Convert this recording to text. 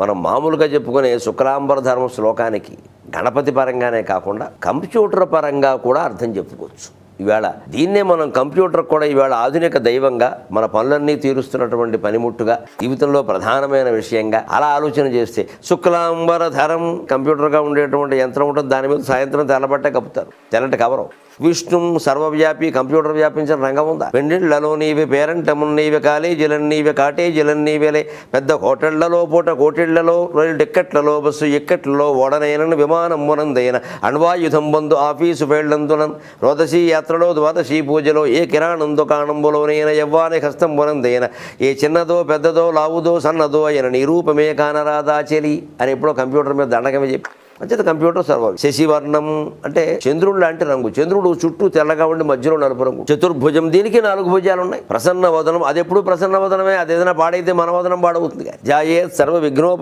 మనం మామూలుగా చెప్పుకునే శుక్లాంబర ధర్మ శ్లోకానికి గణపతి పరంగానే కాకుండా కంప్యూటర్ పరంగా కూడా అర్థం చెప్పుకోవచ్చు. ఈవేళ దీన్నే మనం కంప్యూటర్ కూడా ఈవేళ ఆధునిక దైవంగా మన పనులన్నీ తీరుస్తున్నటువంటి పనిముట్టుగా జీవితంలో ప్రధానమైన విషయంగా అలా ఆలోచన చేస్తే శుక్లాంబరధరం కంప్యూటర్గా ఉండేటువంటి యంత్రం ఉంటుంది. దాని మీద సాయంత్రం తెల్లబట్టే కప్పుతారు. తెల్లటి కవరం. విష్ణు సర్వవ్యాపి కంప్యూటర్ వ్యాపించిన రంగం ఉందా? పెండిళ్ళలో నీవి పేరంటమున్ నీవి కాలేజీలను నీవి కాటేజీలను నీవెలే పెద్ద హోటళ్ళలో పూట కోటిళ్ళలో రైలు టిక్కెట్లలో బస్సు ఎక్కట్లలో ఓడనైనను విమానం మునందైన అణ్వాయుధం బంధు ఆఫీసు వేళ్ళందునన్ రోదసీ యాత్రలో ద్వాదశీ పూజలో ఏ కిరాణం దుకాణంబులోనైన యవ్వాని హస్తం మునందైన ఏ చిన్నదో పెద్దదో లావుదో సన్నదో అయిన నిరూపమే కానరాదా చెలి అని ఎప్పుడో కంప్యూటర్ మీద దండకమే చెప్పి. అంచేత కంప్యూటర్ సర్వం. శశివర్ణం అంటే చంద్రుడు లాంటి రంగు. చంద్రుడు చుట్టూ తెల్లగా ఉండి మధ్యలో నలుపు రంగు. చతుర్భుజం దీనికి నాలుగు భుజాలు ఉన్నాయి ప్రసన్న వదనం అది ఎప్పుడు ప్రసన్న వదనమే అది ఏదైనా పాడైతే మన వదనం పాడవుతుంది జాయే సర్వ విఘ్నోప